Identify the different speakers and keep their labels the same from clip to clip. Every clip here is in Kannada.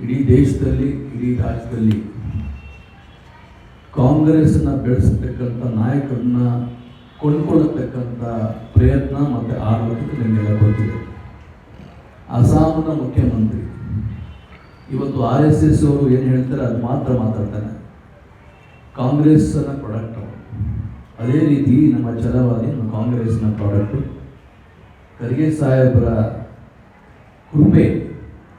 Speaker 1: ಇಡೀ ದೇಶದಲ್ಲಿ, ಇಡೀ ರಾಜ್ಯದಲ್ಲಿ ಕಾಂಗ್ರೆಸ್ನ ಬೆಳೆಸತಕ್ಕಂಥ ನಾಯಕರನ್ನ ಕೊಂಡ್ಕೊಳ್ಳತಕ್ಕಂಥ ಪ್ರಯತ್ನ ಮತ್ತು ಆಡಳಿತ ನಿಮಗೆಲ್ಲ ಗೊತ್ತಿದೆ. ಅಸ್ಸಾಂನ ಮುಖ್ಯಮಂತ್ರಿ, ಇವತ್ತು ಆರ್ ಎಸ್ ಎಸ್ ಅವರು ಏನು ಹೇಳ್ತಾರೆ ಅದು ಮಾತ್ರ ಮಾತಾಡ್ತಾನೆ. ಕಾಂಗ್ರೆಸ್ನ ಪ್ರಾಡಕ್ಟ್ ಅದೇ ರೀತಿ ನಮ್ಮ ಛಲವಾದಿ ನಮ್ಮ ಕಾಂಗ್ರೆಸ್ನ ಪ್ರಾಡಕ್ಟು ಖರ್ಗೆ ಸಾಹೇಬರ ಕೃಪೆ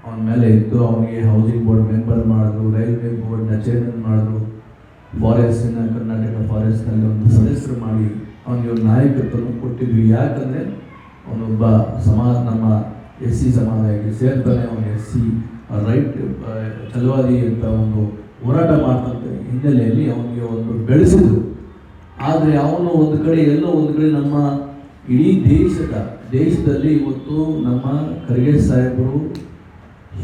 Speaker 1: ಅವನ ಮೇಲೆ ಇತ್ತು ಅವನಿಗೆ ಹೌಸಿಂಗ್ ಬೋರ್ಡ್ ಮೆಂಬರ್ ಮಾಡಿದ್ರು ರೈಲ್ವೆ ಬೋರ್ಡ್ನ ಚೇರ್ಮನ್ ಮಾಡಿದ್ರು ಫಾರೆಸ್ಟಿನ ಕರ್ನಾಟಕ ಫಾರೆಸ್ಟ್ನಲ್ಲಿ ಒಂದು ಸದಸ್ಯರು ಮಾಡಿ ಅವನಿಗೆ ಒಂದು ನಾಯಕತ್ವವನ್ನು ಕೊಟ್ಟಿದ್ವಿ. ಯಾಕಂದರೆ ಅವನೊಬ್ಬ ಸಮಾಜ, ನಮ್ಮ ಎಸ್ ಸಿ ಸಮುದಾಯಕ್ಕೆ ಸೇರ್ತಾನೆ. ಅವನು ಎಸ್ ಸಿ ರೈಟ್ ಚಲವಾದಿ ಅಂತ ಒಂದು ಹೋರಾಟ ಮಾಡ್ತಂತ ಹಿನ್ನೆಲೆಯಲ್ಲಿ ಅವನಿಗೆ ಒಂದು ಬೆಳೆಸಿದ್ರು. ಆದರೆ ಅವನು ಒಂದು ಕಡೆ, ಎಲ್ಲೋ ಒಂದು ಕಡೆ ನಮ್ಮ ಇಡೀ ದೇಶದ, ದೇಶದಲ್ಲಿ ಇವತ್ತು ನಮ್ಮ ಖರ್ಗೆ ಸಾಹೇಬರು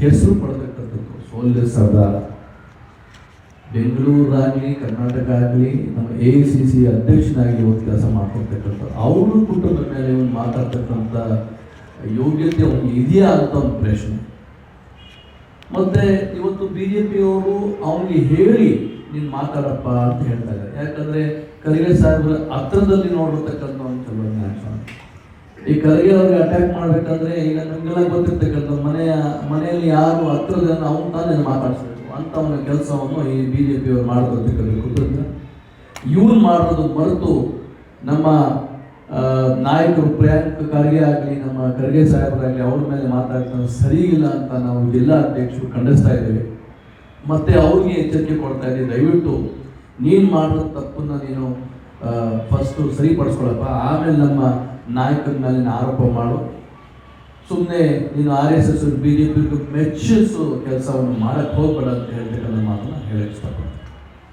Speaker 1: ಹೆಸರು ಪಡೆದಿರ್ತಕ್ಕಂಥದ್ದು ಸೋಲ್ಜರ್ ಸರ್ದಾರ ಬೆಂಗಳೂರಾಗಲಿ ಕರ್ನಾಟಕ ಆಗಲಿ ನಮ್ಮ ಎ ಐ ಸಿ ಸಿ ಅಧ್ಯಕ್ಷನಾಗಿ ಒಂದು ಕೆಲಸ ಮಾಡ್ಕೊಳ್ತಕ್ಕಂಥ ಅವರು ಕುಟುಂಬದ ಮೇಲೆ ಒಂದು ಮಾತಾಡ್ತಕ್ಕಂಥ ಯೋಗ್ಯತೆ ಒಂದು ಇದೆಯಾ ಅಂತ ಒಂದು ಪ್ರಶ್ನೆ. ಮತ್ತೆ ಇವತ್ತು ಬಿ ಜೆ ಪಿಯವರು ಅವನಿಗೆ ಹೇಳಿ, ನೀನು ಮಾತಾಡಪ್ಪ ಅಂತ ಹೇಳ್ತಾರೆ. ಯಾಕಂದ್ರೆ ಖರ್ಗೆ ಸಾಹೇಬ್ರ ಹತ್ರದಲ್ಲಿ ನೋಡಿರ್ತಕ್ಕಂಥ ಒಂದು ಈ ಖರ್ಗೆ ಅವ್ರಿಗೆ ಅಟ್ಯಾಕ್ ಮಾಡ್ಬೇಕಂದ್ರೆ ಈಗ ನಮ್ಗೆಲ್ಲ ಗೊತ್ತಿರ್ತಕ್ಕಂಥ ಮನೆಯ, ಮನೆಯಲ್ಲಿ ಯಾರು ಹತ್ರದ ಅವನು ತಾನೇ ಮಾತಾಡಿಸ್ಬೇಕು. ಅಂತ ಅವನ ಕೆಲಸವನ್ನು ಈ ಬಿ ಜೆ ಅಂತ ಮಾಡ್ಕೊಳ್ತಕ್ಕಂಥ ಗೊತ್ತಿಲ್ಲ ಇವ್ರು ಮಾಡೋದು ಮರೆತು ನಮ್ಮ ನಾಯಕರು ಪ್ರಿಯಾಂಕ್ ಖರ್ಗೆ ಆಗಲಿ, ನಮ್ಮ ಖರ್ಗೆ ಸಾಹೇಬರಾಗಲಿ ಅವ್ರ ಮೇಲೆ ಮಾತಾಡ್ತಾರೆ ಸರಿ ಇಲ್ಲ ಅಂತ ನಾವು ಜಿಲ್ಲಾ ಅಧ್ಯಕ್ಷರು ಖಂಡಿಸ್ತಾ ಇದ್ದೇವೆ. ಮತ್ತೆ ಅವ್ರಿಗೆ ಎಚ್ಚರಿಕೆ ಕೊಡ್ತಾ ಇದ್ದೀವಿ ದಯವಿಟ್ಟು ನೀನು ಮಾಡಿರೋ ತಪ್ಪನ್ನ ನೀನು ಫಸ್ಟು ಸರಿಪಡಿಸ್ಕೊಳಪ್ಪ. ಆಮೇಲೆ ನಮ್ಮ ನಾಯಕನ ಮೇಲೆ ಆರೋಪ ಮಾಡು. ಸುಮ್ಮನೆ ನೀನು R S S B J ಮೆಚ್ಚಿಸು ಕೆಲಸವನ್ನು ಮಾಡಕ್ಕೆ ಹೋಗ್ಬೇಡ ಅಂತ ಹೇಳ್ತಕ್ಕಂಥ ಮಾತನ್ನು ಹೇಳಕ್ಕೆ ಇಷ್ಟಪಡ್ತೀನಿ.